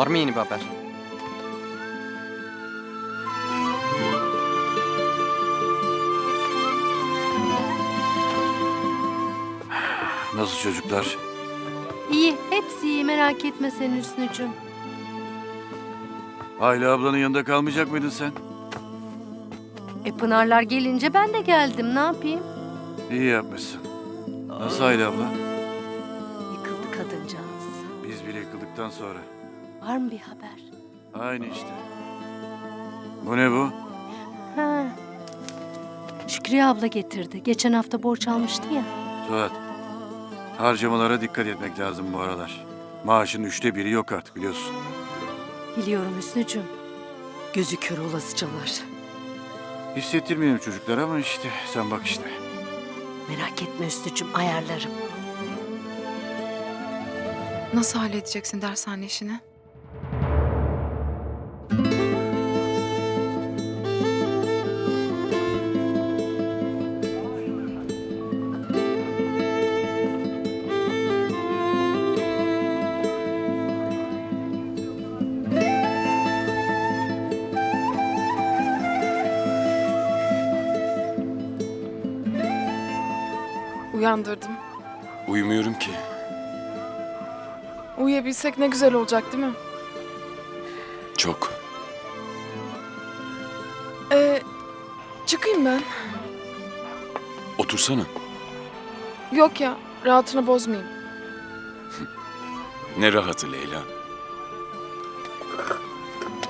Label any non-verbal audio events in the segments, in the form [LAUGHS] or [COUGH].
Var mı yeni bir haber? Nasıl çocuklar? İyi, hepsi iyi. Merak etme sen Hüsnü'cüm. Ayla ablanın yanında kalmayacak mıydın sen? E Pınarlar gelince ben de geldim. Ne yapayım? İyi yapmışsın. Nasıl Ayla abla? Yıkıldı kadıncağız. Biz bile yıkıldıktan sonra. Var mı bir haber? Aynı işte. Bu ne bu? Ha. Şükriye abla getirdi. Geçen hafta borç almıştı ya. Suat. Harcamalara dikkat etmek lazım bu aralar. Maaşın üçte biri yok artık biliyorsun. Biliyorum Hüsnü'cüm. Gözü kör olasıcalar. Hissettirmiyorum çocuklar ama işte sen bak işte. Merak etme Hüsnü'cüm ayarlarım. Nasıl halledeceksin dershane işini? Uyandırdım. Uyumuyorum ki. Uyuyabilsek ne güzel olacak değil mi? Çok. Ee, çıkayım ben. Otursana. Yok ya, rahatını bozmayayım. Ne rahatı Leyla.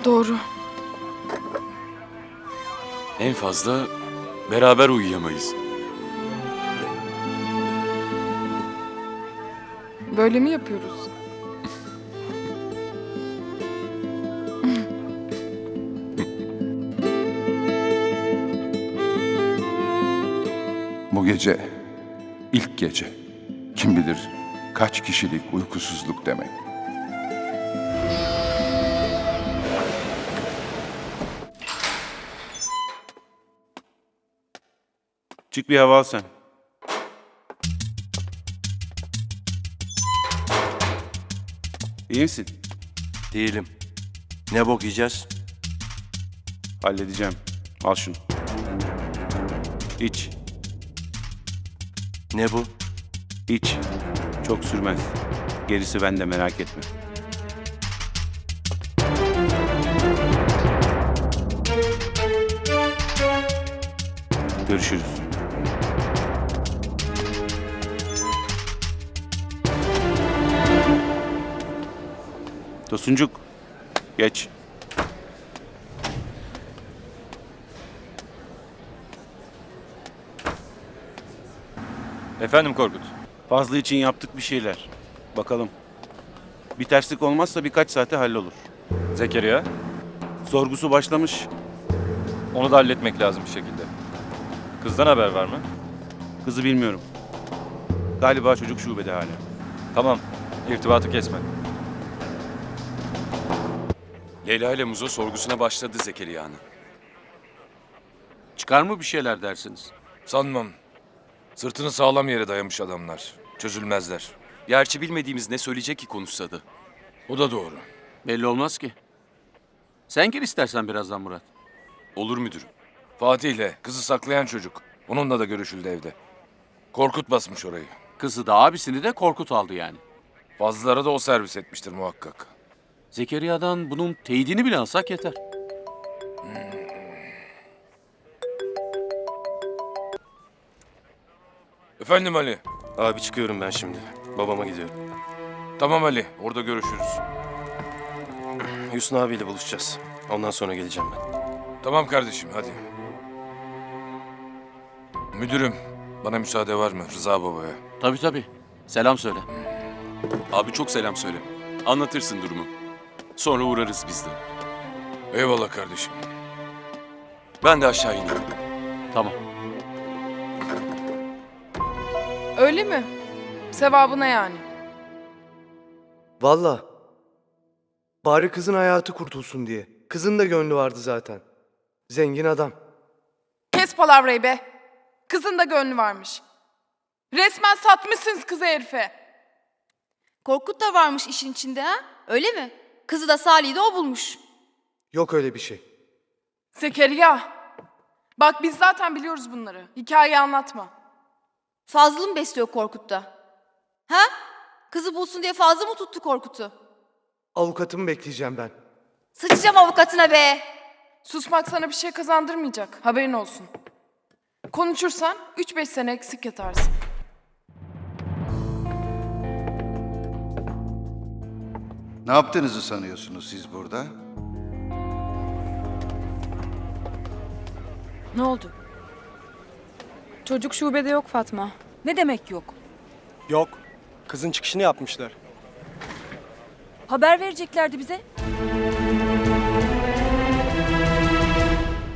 Doğru. En fazla beraber uyuyamayız. Böyle mi yapıyoruz? [LAUGHS] Bu gece, ilk gece. Kim bilir kaç kişilik uykusuzluk demek. Çık bir hava al sen. İyi misin? Değilim. Ne bok yiyeceğiz? Halledeceğim. Al şunu. İç. Ne bu? iç. Çok sürmez. Gerisi bende merak etme. Görüşürüz. Tosuncuk. Geç. Efendim Korkut. Fazlı için yaptık bir şeyler. Bakalım. Bir terslik olmazsa birkaç saate hallolur. Zekeriya. Sorgusu başlamış. Onu da halletmek lazım bir şekilde. Kızdan haber var mı? Kızı bilmiyorum. Galiba çocuk şubede hala. Tamam. İrtibatı kesme. Leyla ile Muzo sorgusuna başladı Zekeriya'nın. Çıkar mı bir şeyler dersiniz? Sanmam. Sırtını sağlam yere dayamış adamlar. Çözülmezler. Gerçi bilmediğimiz ne söyleyecek ki konuşsa da. O da doğru. Belli olmaz ki. Sen gir istersen birazdan Murat. Olur müdürüm. Fatih'le kızı saklayan çocuk. Onunla da görüşüldü evde. Korkut basmış orayı. Kızı da abisini de Korkut aldı yani. Fazlalara da o servis etmiştir muhakkak. Zekeriya'dan bunun teyidini bile alsak yeter. Efendim Ali. Abi çıkıyorum ben şimdi. Babama gidiyorum. Tamam Ali. Orada görüşürüz. Hüsnü abiyle buluşacağız. Ondan sonra geleceğim ben. Tamam kardeşim hadi. Müdürüm. Bana müsaade var mı Rıza babaya? Tabii tabii. Selam söyle. Abi çok selam söyle. Anlatırsın durumu. Sonra uğrarız biz de. Eyvallah kardeşim. Ben de aşağı iniyorum. Tamam. Öyle mi? Sevabına yani. Valla. Bari kızın hayatı kurtulsun diye. Kızın da gönlü vardı zaten. Zengin adam. Kes palavrayı be. Kızın da gönlü varmış. Resmen satmışsınız kızı herife. Korkut da varmış işin içinde ha? Öyle mi? Kızı da Salih'i de o bulmuş. Yok öyle bir şey. Zekeriya. Bak biz zaten biliyoruz bunları. Hikayeyi anlatma. Fazlı mı besliyor Korkut'ta? Ha? Kızı bulsun diye fazla mı tuttu Korkut'u? Avukatımı bekleyeceğim ben. Sıçacağım avukatına be. Susmak sana bir şey kazandırmayacak. Haberin olsun. Konuşursan 3-5 sene eksik yatarsın. Ne yaptığınızı sanıyorsunuz siz burada? Ne oldu? Çocuk şubede yok Fatma. Ne demek yok? Yok. Kızın çıkışını yapmışlar. Haber vereceklerdi bize.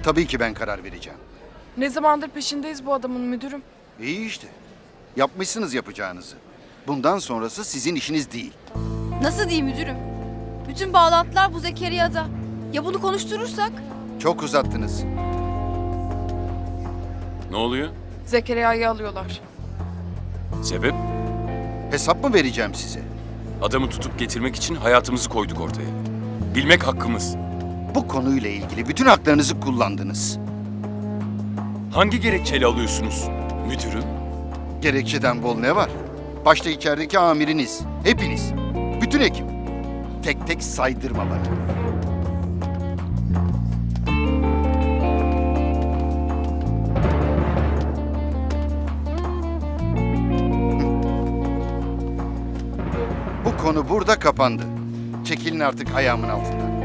Tabii ki ben karar vereceğim. Ne zamandır peşindeyiz bu adamın müdürüm. İyi işte. Yapmışsınız yapacağınızı. Bundan sonrası sizin işiniz değil. Nasıl diyeyim müdürüm? Bütün bağlantılar bu Zekeriya'da. Ya bunu konuşturursak? Çok uzattınız. Ne oluyor? Zekeriya'yı alıyorlar. Sebep? Hesap mı vereceğim size? Adamı tutup getirmek için hayatımızı koyduk ortaya. Bilmek hakkımız. Bu konuyla ilgili bütün haklarınızı kullandınız. Hangi gerekçeyle alıyorsunuz? Müdürüm. Gerekçeden bol ne var? Başta içerideki amiriniz, hepiniz, bütün ekip. Tek tek saydırma bana. Bu konu burada kapandı. Çekilin artık ayağımın altından.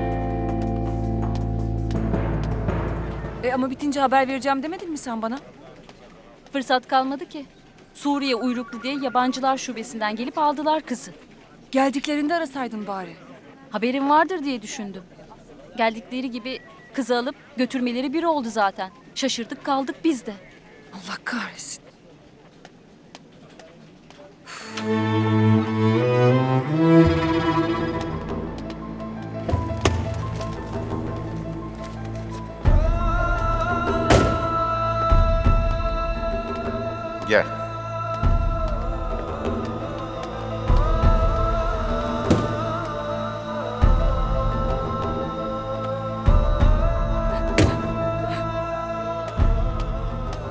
E ama bitince haber vereceğim demedin mi sen bana? Fırsat kalmadı ki. Suriye uyruklu diye yabancılar şubesinden gelip aldılar kızı. Geldiklerinde arasaydın bari. Haberin vardır diye düşündüm. Geldikleri gibi kızı alıp götürmeleri bir oldu zaten. Şaşırdık kaldık biz de. Allah kahretsin. Gel.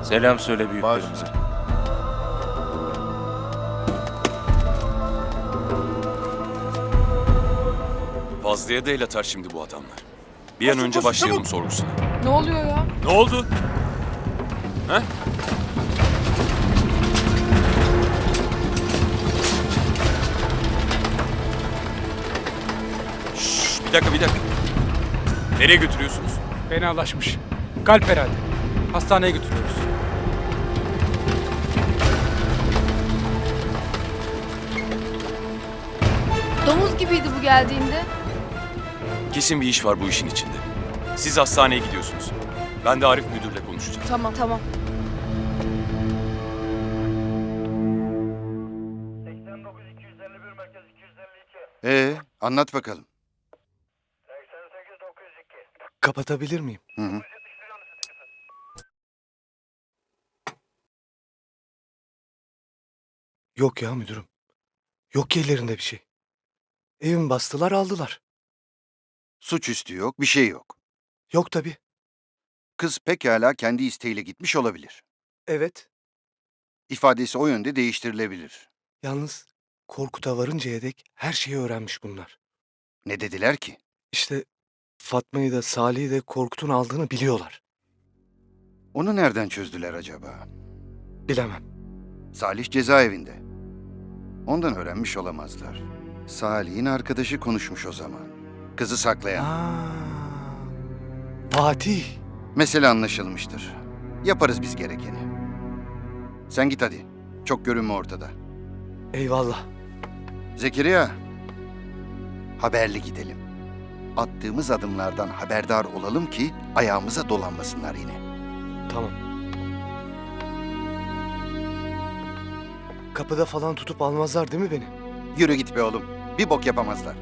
Selam söyle büyüklerimize. Fazlıya da el atar şimdi bu adamlar. Bir an önce başlayalım sorgusuna. Ne oluyor ya? Ne oldu? He? Şşş, bir dakika bir dakika. Nereye götürüyorsunuz? Fenalaşmış. Kalp herhalde. Hastaneye götürüyoruz. Gibiydi bu geldiğinde. Kesin bir iş var bu işin içinde. Siz hastaneye gidiyorsunuz. Ben de Arif müdürle konuşacağım. Tamam. Tamam. Ee, anlat bakalım. Kapatabilir miyim? Hı hı. Yok ya müdürüm. Yok ki ellerinde bir şey. Evimi bastılar aldılar. Suçüstü yok, bir şey yok. Yok tabii. Kız pekala kendi isteğiyle gitmiş olabilir. Evet. İfadesi o yönde değiştirilebilir. Yalnız Korkut'a varıncaya dek her şeyi öğrenmiş bunlar. Ne dediler ki? İşte Fatma'yı da Salih'i de Korkut'un aldığını biliyorlar. Onu nereden çözdüler acaba? Bilemem. Salih cezaevinde. Ondan öğrenmiş olamazlar. Salih'in arkadaşı konuşmuş o zaman. Kızı saklayan. Aa, Fatih. Mesele anlaşılmıştır. Yaparız biz gerekeni. Sen git hadi. Çok görünme ortada. Eyvallah. Zekeriya. Haberli gidelim. Attığımız adımlardan haberdar olalım ki ayağımıza dolanmasınlar yine. Tamam. Kapıda falan tutup almazlar değil mi beni? Yürü git be oğlum. Bir bok yapamazlar.